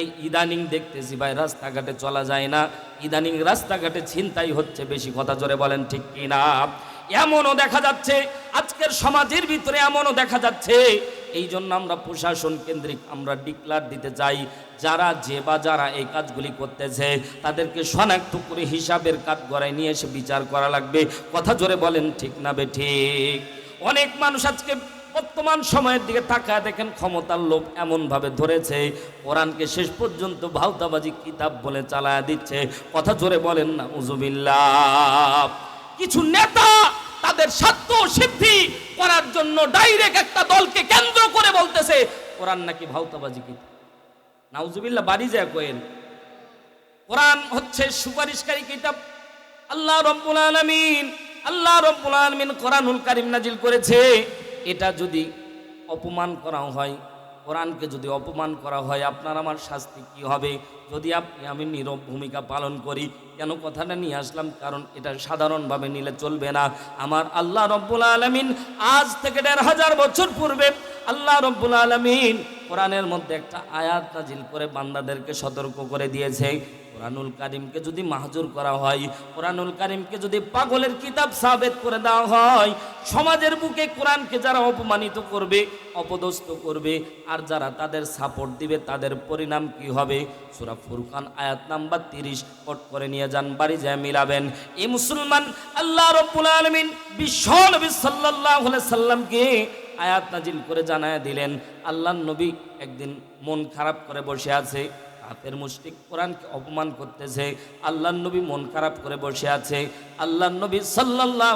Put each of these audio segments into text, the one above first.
এই ইদানিং দেখতেছি ভাই, রাস্তাঘাটে চলা যায় না। ইদানিং রাস্তাঘাটে ছিনতাই হচ্ছে বেশি, কথা জোরে বলেন ঠিক কিনা? এমনও দেখা যাচ্ছে, আজকের সমাজের ভিতরে এমনও দেখা যাচ্ছে। এই জন্য আমরা প্রশাসন কেন্দ্রিক আমরা ডিক্লার দিতে চাই, যারা যে বা যারা এই কাজগুলি করতেছে, তাদেরকে শনাক্ত করে হিসাবের কাজ গড়ায় নিয়ে এসে বিচার করা লাগবে। কথা জোরে বলেন ঠিক না বে ঠিক? অনেক মানুষ আজকে বর্তমান সময়ের দিকে তাকায় দেখেন ক্ষমতার লোভ এমনভাবে ধরেছে, কোরআনকে শেষ পর্যন্ত ভাওতাবাজি কিতাব বলে চালায়া দিচ্ছে। কথা জোরে বলেন না উজুবিল্লাহ কিছু নেতা তাদের স্বার্থ সিদ্ধি করার জন্য ডাইরেক্ট একটা দলকে কেন্দ্র করে বলতেছে, কোরআন নাকি ভাওতাবাজি কিতাব। নাউজুবিল্লাহ, বাড়ি যায় কোয়েন কোরআন হচ্ছে সুপারিশকারী কিতাব। আল্লাহ রব্বুল আলামিন, আল্লাহ রব্বুল আলামিন কোরআনুল কারীম নাজিল করেছে। এটা যদি অপমান করা হয়, কোরআনকে যদি অপমান করা হয়, আপনার আমার শাস্তি কি হবে? যদি আপনি, আমি নীরব ভূমিকা পালন করি, কেন কথাটা নিয়ে আসলাম? কারণ এটা সাধারণভাবে নিলে চলবে না। আমার আল্লাহ রব্বুল আলমিন আজ থেকে দেড় হাজার বছর পূর্বে আল্লাহ রব্বুল আলমিন কোরআনের মধ্যে একটা আয়াত নাজিল করে বান্দাদেরকে সতর্ক করে দিয়েছে। কোরআনুল কারিমকে যদি মাহজুর করা হয়, কোরআনুল কারিমকে যদি পাগলের কিতাব সাবেত করে দেওয়া হয়, সমাজের বুকে কোরআনকে যারা অপমানিত করবে, অপদস্থ করবে, আর যারা তাদের সাপোর্ট দিবে, তাদের পরিণাম কি হবে? সুরা ফুরকান আয়াত নাম্বার তিরিশ, কট করে নিয়ে যান, বাড়ি যায় মিলাবেন। এই মুসলমান আল্লাহ রব্বুল আলমিন বিশ্ব নবী সাল্লাহ সাল্লামকে আয়াত নাজিল করে জানায় দিলেন আল্লাহ নবী একদিন মন খারাপ করে বসে আছে। কাফের মুশরিক কোরআনকে অপমান করতেছে আল্লাহ নবী মন খারাপ করে বসে আছে আল্লাহ নবী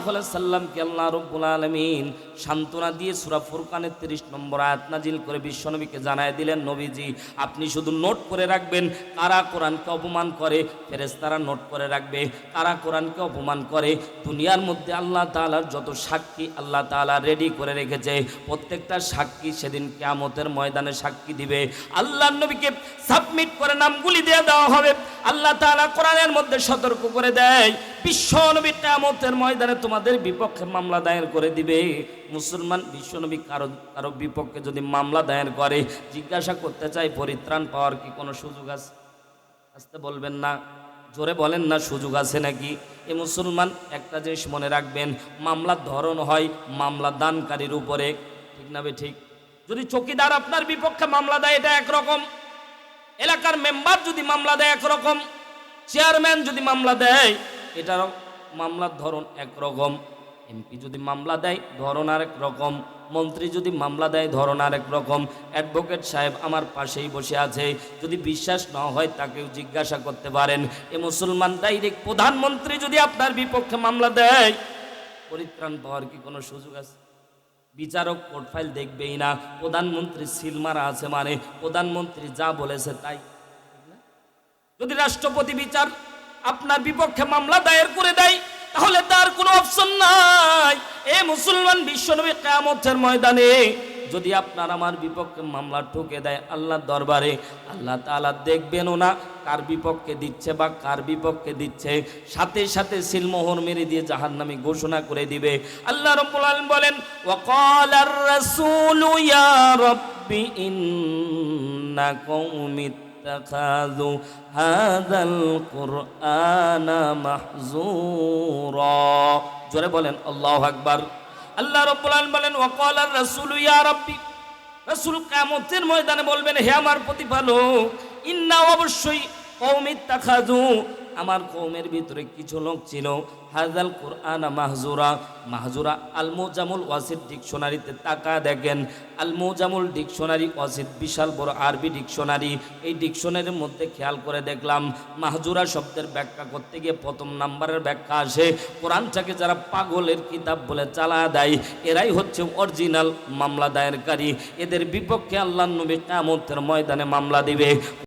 আলাইহি সাল্লামকে আল্লাহ রাব্বুল আলামিন সান্ত্বনা দিয়ে সূরা ফুরকানের 30 নম্বর আয়াত নাজিল করে বিশ্বনবীকে জানায় দিলেন, নবীজি আপনি শুধু নোট করে রাখবেন কারা কোরআনকে অপমান করে, ফেরেশতারা নোট করে রাখবে, কারা কোরআনকে অপমান করে, দুনিয়ার মধ্যে আল্লাহ তাআলার যত সাক্ষী আল্লাহ তাআলা রেডি করে রেখেছে, প্রত্যেকটা সাক্ষী সেদিন কিয়ামতের ময়দানে সাক্ষী দিবে আল্লাহ নবীকে সাবমিট করে নামগুলি দিয়ে দেওয়া হবে। আল্লাহ তাআলা কোরআনের মধ্যে সতর্ক করে দেয়, বিশ্ব নবী ময়দানে তোমাদের বিপক্ষে মামলা দায়ের করে দিবে। মুসলমান বিশ্বনবী কারও কারও বিপক্ষে যদি মামলা দায়ের করে, জিজ্ঞাসা করতে চাই পরিত্রাণ পাওয়ার কি কোনো সুযোগ আছে আসতে বলবেন না? জোরে বলেন না, সুযোগ আছে নাকি? এ মুসলমান, একটা জিনিস মনে রাখবেন মামলার ধরন হয় মামলা দানকারীর উপরে। ঠিক না ঠিক? যদি চকিদার আপনার বিপক্ষে মামলা দেয়, এটা একরকম। এলাকার মেম্বার যদি মামলা দেয় একরকম, চেয়ারম্যান যদি মামলা দেয়, এটার মামলার ধরন একরকম, এমপি যদি মামলা দেয়, ধরন আরেক রকম, মন্ত্রী যদি মামলা দেয়, ধরন আরেক রকম। অ্যাডভোকেট সাহেব আমার পাশেই বসে আছে, যদি বিশ্বাস না হয় তাকেও জিজ্ঞাসা করতে পারেন। এ মুসলমান ডাইরেক্ট প্রধানমন্ত্রী যদি আপনার বিপক্ষে মামলা দেয়, পরিত্রাণ পাওয়ার কি কোনো সুযোগ আছে? বিচারক কোর্ট ফাইল দেখবেই না। প্রধানমন্ত্রী সিলমারা আছে মানে প্রধানমন্ত্রী যা বলেছে তাই। যদি রাষ্ট্রপতি বিচার আপনার বিপক্ষে মামলা দায়ের করে দেয়, তাহলে তার কোনো অপশন নাই। এ মুসলমান বিশ্বনবী কেয়ামতের ময়দানে যদি আপনার আমার বিপক্ষে মামলা ঠুকে দেয় আল্লাহর দরবারে আল্লাহ তাআলা দেখবেনও না কার বিপক্ষে দিচ্ছে বা কার বিপক্ষে দিচ্ছে সাথে সাথে সিলমোহর মেরে দিয়ে জাহান্নামী ঘোষণা করে দিবে আল্লাহ রাব্বুল আলামিন বলেন ওয়াকালার রাসূলু ইয়া রাব্বি ইন্না কওমি اتخذوا هذا القرآن محزورا জোরে বলেন আল্লাহু আকবার আল্লাহ রব্বুলান বলেন, ওয়াকাল আর রাসূল ইয়া রাব্বি। রাসূল কিয়ামতের ময়দানে বলবেন, হে আমার প্রতিপালক, ইন্না অবশ্যই কওমি তাখাযু আমার কৌমের ভিতরে কিছু লোক ছিল। হাজাল কোরআন মাহজুরা। মাহজুরা আল মোজামুল ওয়াসিদ ডিকশনারিতে তাকা দেখেন। আল মোজামুল ডিকশনারি ওয়াসিদ বিশাল বড় আরবি ডিকশনারি। এই ডিকশনারির মধ্যে খেয়াল করে দেখলাম, মাহজুরা শব্দের ব্যাখ্যা করতে গিয়ে প্রথম নাম্বারের ব্যাখ্যা আসে। কোরআনটাকে যারা পাগলের কিতাব বলে চালা দেয়, এরাই হচ্ছে অরিজিনাল মামলা দায়েরকারী। এদের বিপক্ষে আল্লাহ নবী কামতের ময়দানে মামলা দিবে।